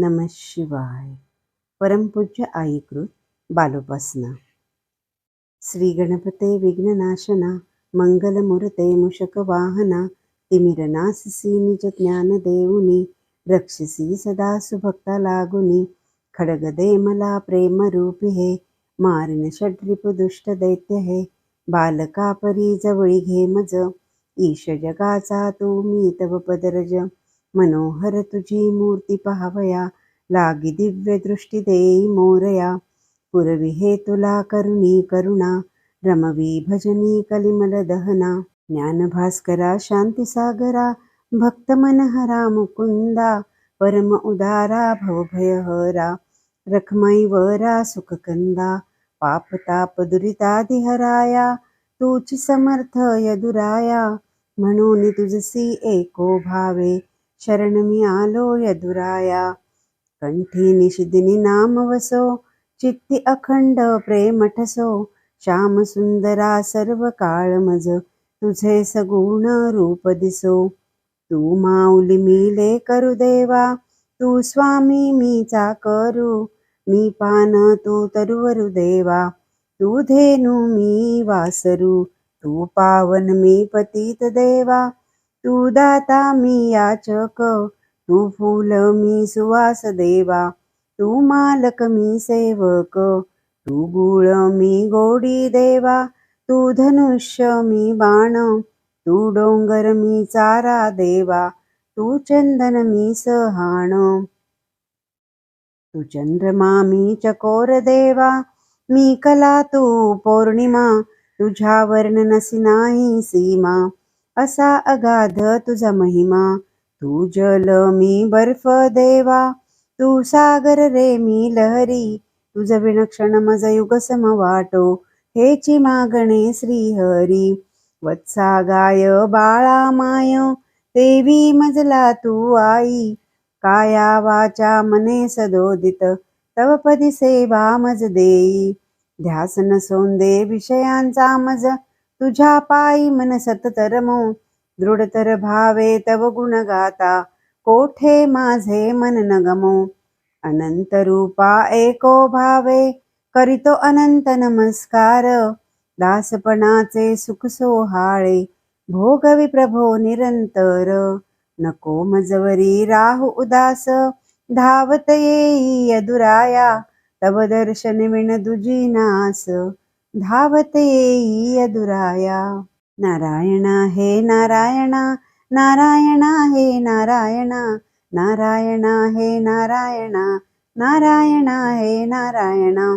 नम शिवाय. परमपूज्य आईकृत बालोपासना. श्री गणपते विघ्ननाशना मुषक वाहना तिमिरनाससी निज ज्ञान देऊनी रक्षसी सदा सुभक्ता लागुनी खडगदे मला प्रेम रूपी हे मारिन षड्रिप दुष्ट दैत्य हे बालकापरी जवळी घे मज ईश जगाचा तू मी तव पदरज मनोहर तुझी मूर्ती पहावया लागी दिव्य दृष्टी देई मोरया. पुरवी हे तुला करुणी करुणा रमवी भजनी कलिमल दहना. ज्ञान भास्करा शांती सागरा भक्त मनहरा मुकुंदा परम उदारा भवभयहरा. रखमाई वरा सुखकंदा पाप ताप दुरितादिहराया तूच समर्थ यदुराया. म्हणून तुझसी एको भावे शरण मी आलो यदुराया. कंठी निशिदिनी नाम वसो चित्ती अखंड प्रेम ठसो. श्याम सुंदरा सर्व काळ मज तुझे सगुण रूप दिसो. तू माऊली मिले करू देवा तू स्वामी मी चाकरू मी पान तू तरुवरु देवा तू धेनु मी वासरू. तू पावन मी पतित देवा तू दाता मी याचक तू फूल मी सुवास देवा तू मालक मी सेवक तू गुळ मी गोडी देवा तू धनुष्य मी बाण तू डोंगर मी चारा देवा तू चंदन मी सहाण. तू चंद्रमा मी चकोर देवा मी कला तू पौर्णिमा तुझ्या वर्ण नसी नाही सीमा असा अगाध तुझा महिमा. तू जल मी बर्फ देवा. तू सागर रे मी लहरी. तुझ विणक्षण मज युग सम वाटो. हेची मागणे श्रीहरी. वत्सा गाय बाळा माय. देवी मजला तू आई. काया वाचा मने सदोदित. तव पदी सेवा मज देई. ध्यास सोंदे विषयांचा मज. तुझ्या पायी मन सतत रमो. दृढतर भावे तव गुण गाता. कोठे माझे मन नगमो? अनंत रूपा एको भावे. करीतो अनंत नमस्कार. दासपणाचे सुख सोहाळे. भोगवी प्रभो निरंतर. नको मजवरी राहु उदास. धावत येई यदुराया. तव दर्शन विण दुजी नास. धावते येई यदुराया नारायणा हे नारायणा नारायणा हे नारायणा नारायणा हे नारायणा नारायणा हे नारायणा.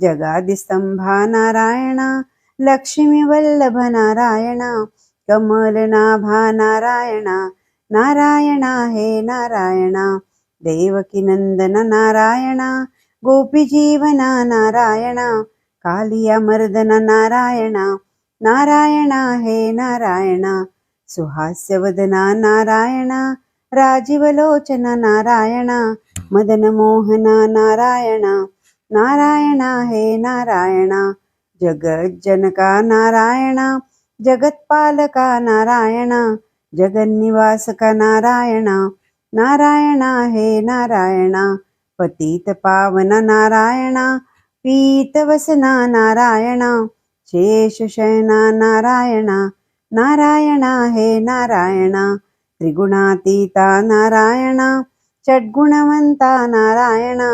जगादिस्तंभा नारायणा लक्ष्मी वल्लभ नारायणा कमलनाभा नारायणा नारायणा हे नारायणा. देवकी नंदन नारायणा गोपी जीवना नारायणा कालिया मर्दन नारायणा नारायणा हे नारायणा सुहास्यवदना नारायणा राजीवलोचन नारायणा मदन मोहना नारायणा नारायणा हे नारायणा जगज्जनका नारायणा जगत्पालका नारायणा जगन्निवासका नारायणा नारायणा हे नारायणा पतित पावन नारायणा पीतवसना नारायणा शेषशयना नारायणा नारायणा हे नारायणा त्रिगुणातीता नारायणा षड्गुणवंता नारायणा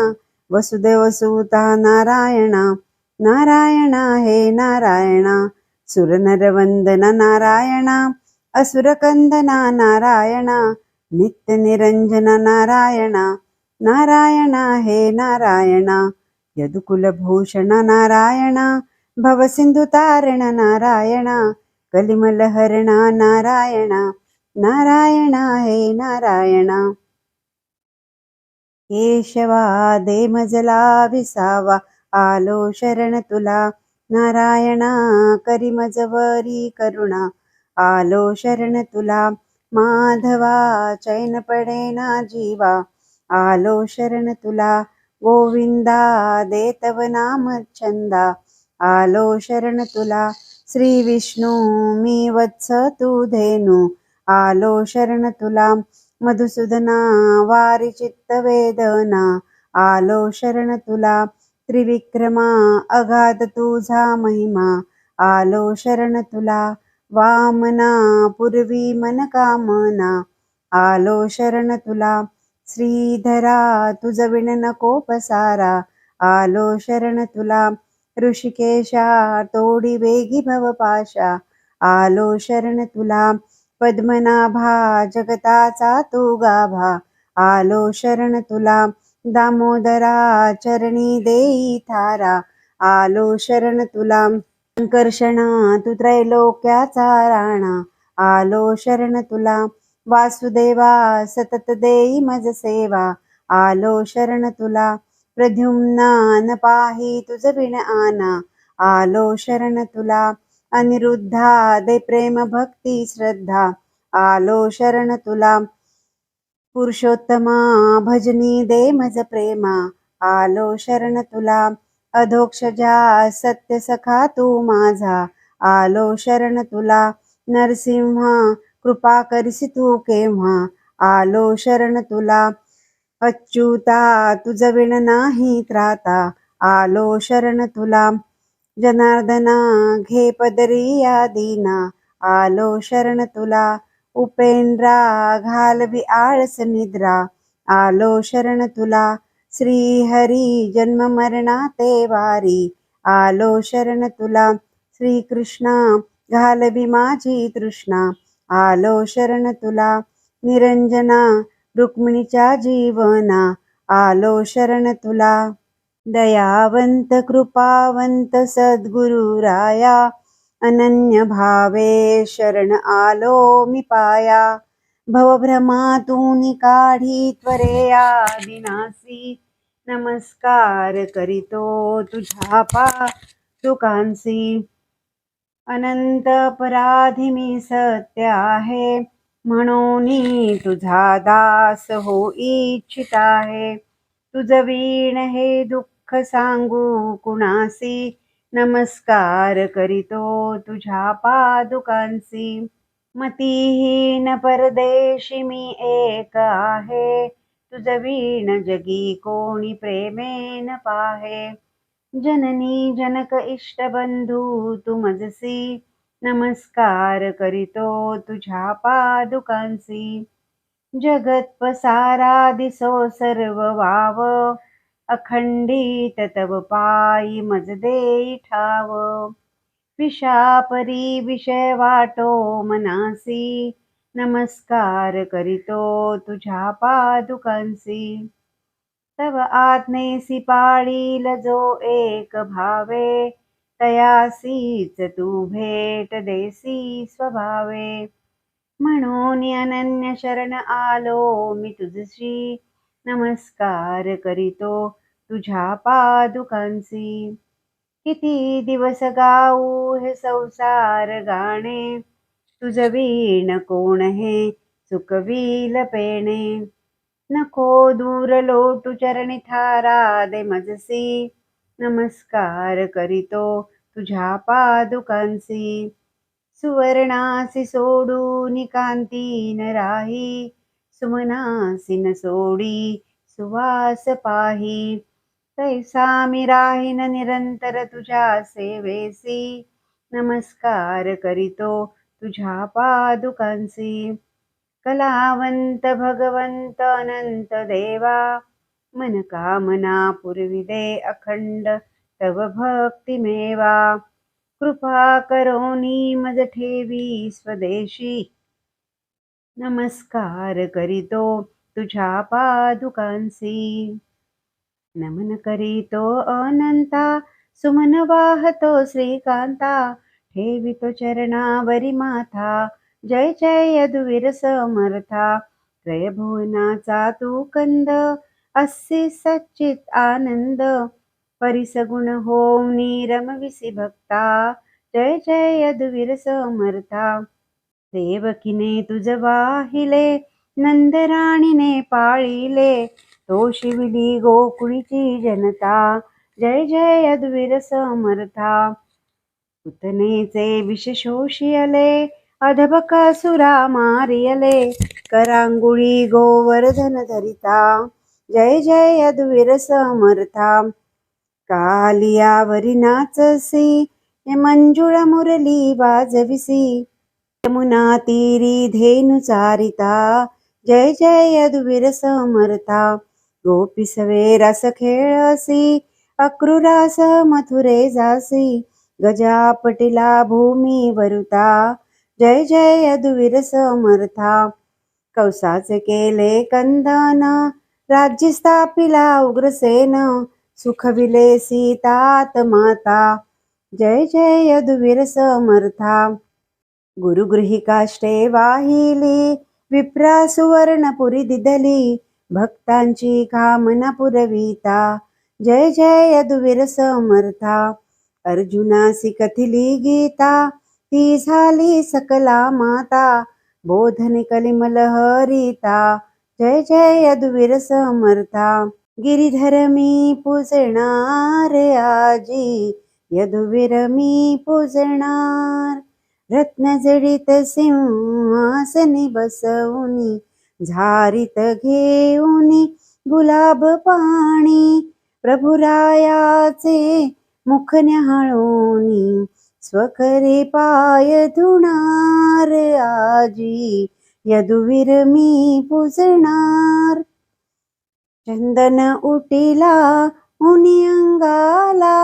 वसुदेवसुता नारायणा नारायणा हे नारायणा सुरनरवंदन नारायणा असुरकंदना नारायणा नित्यनिरंजना नारायणा नारायणा हे नारायणा यदुकुलभूषण नारायणा भवसिन्धुतारण नारायणा कलिमलहरणा नारायणा नारायणा हे नारायणा। केशवा दे मजला विसावा आलो शरण तुला नारायणा करिमजवरी करुणा। आलो शरण तुला माधवा चैन पडेना जीवा। आलो शरण तुला गोविंदा देतव नाम छंदा आलो शरण तुला. श्री विष्णू मी वत्स तू धेनु. आलो शरण तुला. मधुसूदना वारी चित्त वेदना. आलो शरण तुला. त्रिविक्रमा अगाध तुझा महिमा. आलो शरण तुला. वामना पूर्वी मन कामना आलो शरण तुला. श्रीधरा तुझ विण नको पसारा. आलो शरण तुला. ऋषिकेशा तोडी वेगी भवपाशा आलो शरण तुला. पद्मनाभा जगताचा तू गाभा. आलो शरण तुला. दामोदरा चरणी देई थारा. आलो शरण तुला. कर्षणा तू त्रैलोक्याचा राणा. आलो शरण तुला. वासुदेवा सतत देई मज सेवा आलो शरण तुला प्रद्युम्ना न पाही तुझ विण आना आलो शरण तुला अनिरुद्धा दे प्रेम भक्ती श्रद्धा आलो शरण तुला पुरुषोत्तमा भजनी दे मज प्रेमा आलो शरण तुला अधोक्षजा सत्य सखा तू माझा आलो शरण तुला नरसिंहा कृपा करसी तू केव्हा आलो शरण तुला? अच्युता तुझ विण नाही त्राता आलो शरण तुला. जनार्दना घे पदरी या दीना. आलो शरण तुला. उपेंद्रा घालवी आळस निद्रा. आलो शरण तुला. श्री हरी जन्म मरणा ते वारी. आलो शरण तुला. श्री कृष्णा घालवी माझी तृष्णा. आलो शरण तुला. निरंजना रुक्मिणीच्या जीवना. आलो शरण तुला. दयावंत कृपावंत सद्गुरु राया. अनन्य भावे शरण आलो मी पाया. भवभ्रमातून काढी त्वरे विनासी नमस्कार करितो तुझ्या पादुकांसी अनंत अपराधी मी सत्य आहे म्हणून तुझा दास हो इच्छित आहे तुझ वीण हे दुःख सांगू कुणासी? नमस्कार करीतो तुझ्या पादुकांसी. मतीहीन परदेशी मी एक आहे. तुझ वीण जगी कोणी प्रेमेन पाहे. जननी जनक इष्टबंधू तू मजसी. नमस्कार करीतो तुझ्या पादुकांसी जगत पसारा दिसो सर्व वाव. अखंडित तव पायी मज देई ठाव. विषापरी विषय वाटो मनासी. नमस्कार करीतो तुझ्या पादुकांसी तव आज्ञेसी पाळील जो एक भावे तयासीच तू भेट देसी स्वभावे। म्हणून अनन्य शरण आलो मी तुझशी नमस्कार करीतो तुझ्या पादुकांसी किती दिवस गाऊ हे संसार गाणे तुझ वीण कोण हे चुकवील पेणे। नको दूर लोटू चरणी थारा दे मजसी नमस्कार करीतो तुझ्या पादुकांसी सुवर्णासी सोडून कांतीन राही सुमनासीन सोडी सुवास पाही तैसा मी राहीन निरंतर तुझ्या सेवेसी नमस्कार करीतो तुझ्या पादुकांसी कलावंत भगवंत अनंत देवा मन कामना पूर्वी दे अखंड तव भक्तिमेवा कृपा करोनी मज ठेवी स्वदेशी. नमस्कार करीतो तुझ्या पादुकांसी नमन करीतो अनंता सुमन वाहतो श्रीकांता. ठेवितो चरणावरी माथा जय जय यदुवीर समर्था त्रयभुवनाचा तू कंद असे सच्चित आनंद परिसगुण होम रमविसी भक्ता जय जय यदुवीर समर्था देवकीने तुझ वाहिले नंदराणीने पाळिले तो शिवली गोकुळीची जनता जय जय यदुवीर समर्था पुतनेचे विष शोषियले अधबकासुरा मारियले करांगुळी गोवर्धन धरिता. जय जय यदुवीर समर्था. कालियावरी नाचसी हे मंजुळ मुरली वाजविसी यमुना तीरी धेनु चारिता. जय जय यदुवीर समर्था. गोपी सवे रस खेळसी अक्रूरास मथुरे जासी. गजा पटिला भूमी वरुता. जय जय यदुवीर समर्था. कौसाचे केले कंदन राज्य स्थापिला उग्रसेन सुखविले सीतात माता. जय जय यदुवीर समर्था. गुरुगृहिकाष्टे वाहिली विप्रा सुवर्णपुरी दिदली भक्तांची कामना पुरविता. जय जय यदुवीर समर्था. अर्जुनासी कथिली गीता ती झाली सकला माता. बोधन कलिमल हरिता. जय जय यदुवीर समर्था. गिरिधर मी पुजणार आजी. यदुवीर मी पुजणार. रत्न जडित सिंहासनी बसवूनी. झारीत घेऊनी गुलाब पाणी. प्रभुरायाचे मुख न्याहाळूनी. स्वकरी पाय धुणार आजी यदुवीर मी पुजणार चंदन उटीला उनी अंगाला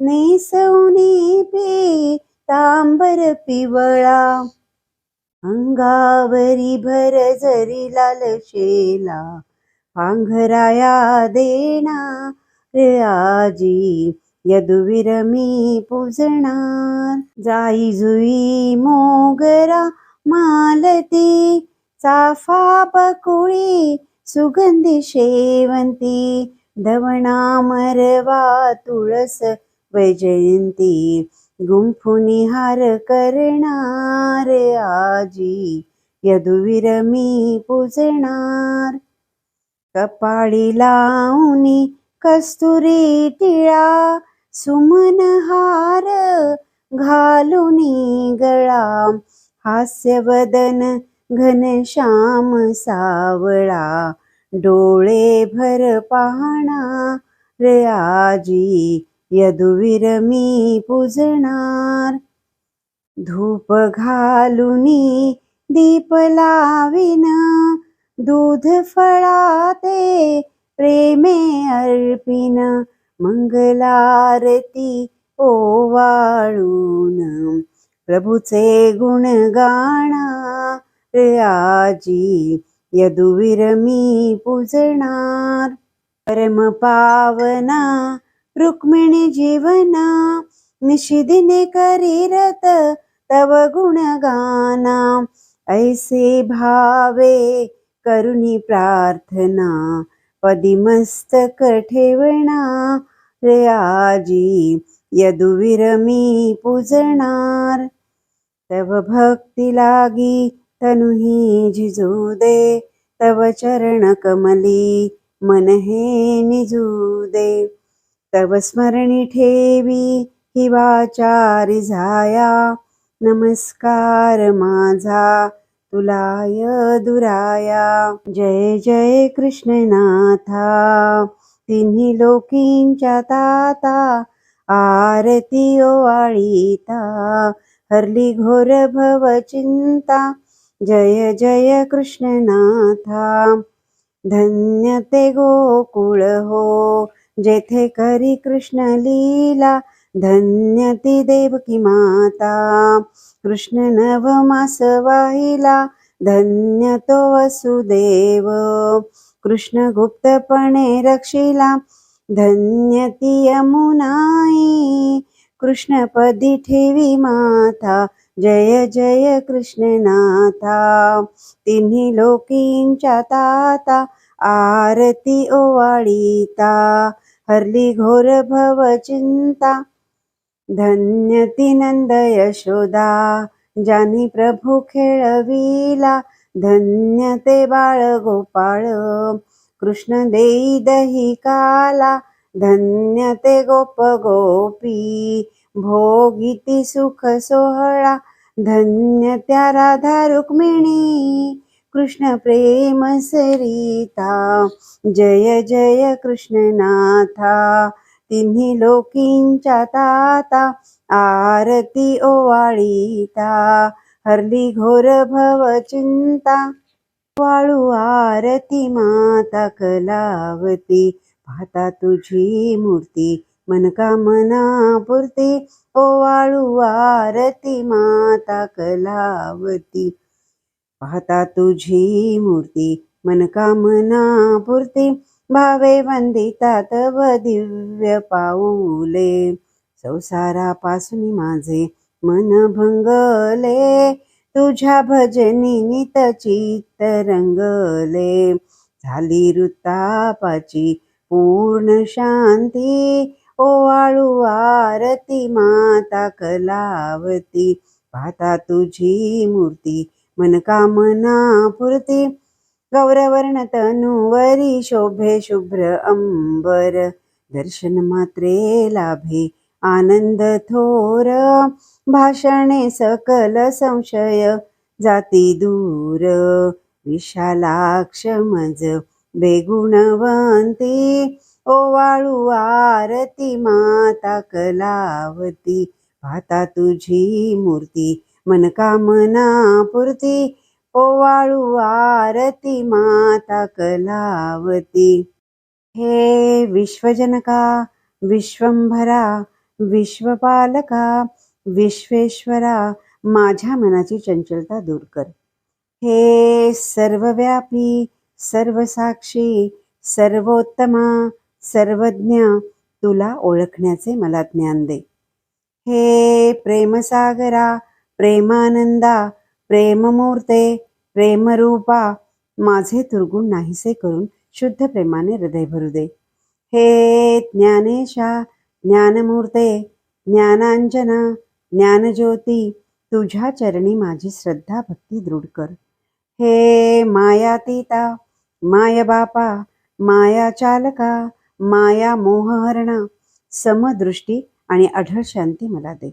नेसवणी पी तांबर पिवळा अंगावरी भर जरी लाल शेला पांघराया देणार आजी यदुवीर मी पुजणार जाई जुई मोगरा मालती चाफा बकुळी सुगंधी शेवंती धवणा मरवा तुळस वैजयंती गुंफुनी हार करणार आजी यदुवीर मी पुजणार. कपाळी लावणी कस्तुरी टिळा सुमन हार घालुनी गळा. हास्यवदन घनश्याम सावळा. डोळे भर पाहणार आजी यदुवीर मी पुजणार. धूप घालुनी दीप लाविन दूध फळाते प्रेमे अर्पिन मंगलारती ओवाळून. प्रभूचे गुण गाणार आजी यदुविरमी पूजणार. परम पावना रुक्मिणी जीवना निशिदिने करीरत तव गुणगाना ऐसे भावे करुणी प्रार्थना पदी मस्तक ठेवणार रे आजी यदुवीर मी पूजणार. तव भक्ती लागी तनुही झिजू दे तव चरण कमली मन हे निजू दे. तव स्मरणी ठेवी हिवाचारी झाया नमस्कार माझा तुलाय दुराया. जय जय कृष्णनाथा. तिन्ही लोकींच्या ताता आरती ओवाळीता. हरली घोर भव चिंता. जय जय कृष्णनाथा. धन्य ते गोकुळ हो जेथे करी कृष्ण लीला. धन्य ती देवकी माता कृष्ण नवमास वाहिला धन्य तो वसुदेव कृष्ण गुप्तपणे रक्षिला धन्य ती यमुनाई कृष्णपदी ठेवी माता जय जय कृष्णनाथा तिन्ही लोकींच्या ताता आरती ओवाळीता हरली घोर भव चिंता धन्यती नंद यशोदा ज्यांनी प्रभू खेळविला धन्य ते बाळ गोपाळ कृष्ण देई दही काला धन्य ते गोप गोपी भोगिती सुख सोहळा धन्य त्या राधा रुक्मिणी कृष्ण प्रेम सरिता जय जय कृष्णनाथा तिन्ही लोकींच्या ताता आरती ओवाळीता. हरली घोर भव चिंता वाळू आरती माता कलावती. पाहता तुझी मूर्ती मनकामना पुरती ओवाळू आरती माता कलावती. पाहता तुझी मूर्ती मनकामना पुरती भावे वंदिता तव दिव्य पाऊले. संसारापासून माझे मन भंगले. तुझ्या भजनी नित चित्त रंगले. झाली ऋतापाची पूर्ण शांती. ओवाळू आरती माता कलावती. पाहता तुझी मूर्ती मनकामना पुरती गौरवर्ण तनुवरी शोभे शुभ्र अंबर। दर्शन मात्रे लाभे आनंद थोर। भाषणे सकल संशय जाती दूर। विशालाक्ष मज बेगुणवंती। ओवाळू आरती माता कलावती। पाता तुझी मूर्ती मनकामना पुरती ओवाळू आरती माता कलावती. हे विश्वजनका विश्वंभरा विश्वपालका विश्वेश्वरा माझ्या मनाची चंचलता दूर कर. हे सर्वव्यापी सर्वसाक्षी सर्वोत्तमा सर्वज्ञ तुला ओळखण्याचे मला ज्ञान दे. हे प्रेमसागरा प्रेमानंदा प्रेममूर्ते प्रेमरूपा माझे दुर्गुण नाहीसे करून शुद्ध प्रेमाने हृदय भरू दे. हे ज्ञानेशा ज्ञानमूर्ते ज्ञानांजना ज्ञानज्योती तुझ्या चरणी माझी श्रद्धा भक्ती दृढ कर. हे मायातीता माय बापा माया चालका माया मोहहरणा समदृष्टी आणि अढळ शांती मला दे.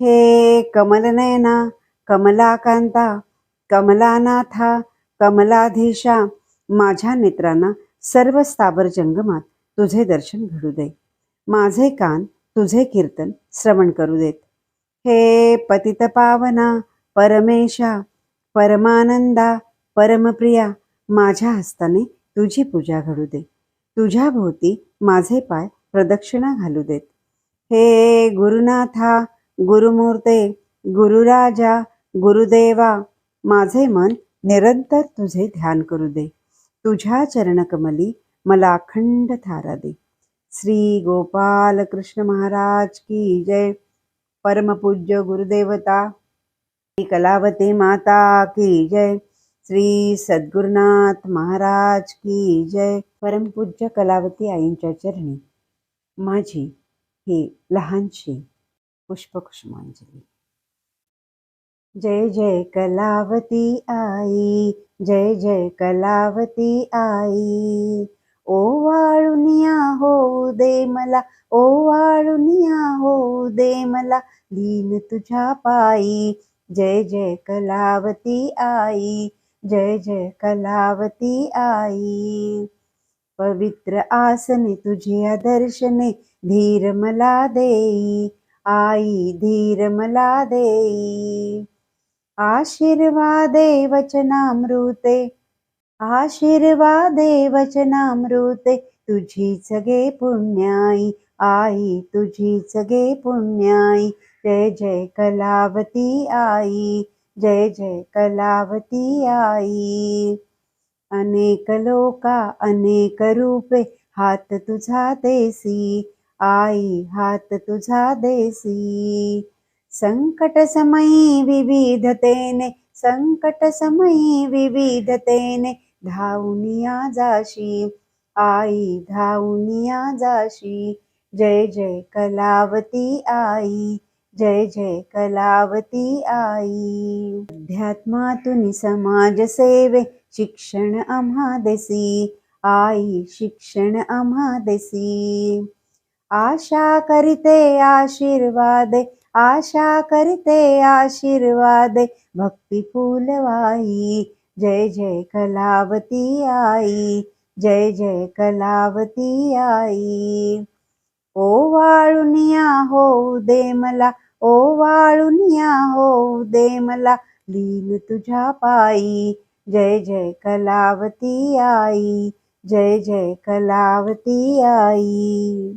हे कमलनयना कमलाकांता कमलानाथा कमलाधीशा माझ्या नेत्रांना सर्व स्थावर जंगमात तुझे दर्शन घडू दे. माझे कान तुझे कीर्तन श्रवण करू देत. हे पतित पावना परमेशा परमानंदा परमप्रिया माझ्या हस्ताने तुझी पूजा घडू दे. तुझ्या भोवती माझे पाय प्रदक्षिणा घालू देत. हे गुरुनाथा गुरुमूर्ते गुरुराजा गुरुदेवा माझे मन निरंतर तुझे ध्यान करू दे. तुझ्या चरणकमली मला अखंड थारा दे. श्री गोपाल कृष्ण महाराज की जय. परमपूज्य गुरुदेवता. श्री कलावती माता की जय. श्री सद्गुरुनाथ महाराज की जय. परमपूज्य कलावती आईंच्या चरणी माझी ही लहानशी पुष्पकुष्मांजली जय जय कलावती आई जय जय कलावती आई. ओ वाळुनिया हो दे मला ओ वाळुनिया हो दे मला लीन तुझ्या पायी. जय जय कलावती आई जय जय कलावती आई. पवित्र आसने तुझ्या दर्शने धीर मला देई आई धीर मला देई. आशीर्वादे वचनामृते आशीर्वादे वचनामृते तुझी गे पुण्याई, आई, तुझी गे पुण्याई, जय जय कलावती आई, जय जय कलावती आई। अनेक लोका, अनेक रूपे, हात तुझा देसी, आई, हात तुझा देसी। संकट समयी विविधतेने संकट समयी विविधतेने धावनिया जाशी आई धावनिया जाशी. जय जय कलावती आई जय जय कलावती आई. अध्यात्मातून समाज सेवे शिक्षण आम्हा देसी. आई शिक्षण आम्हा देसी. आशा करीते आशीर्वादे आशा करते आशीर्वाद भक्ती फुलवाई. जय जय कलावती आई जय जय कलावती आई. ओ वाळुनिया हो दे मला ओ वाळुनिया हो दे मला लीन तुझ्या पायी. जय जय कलावती आई जय जय कलावती आई.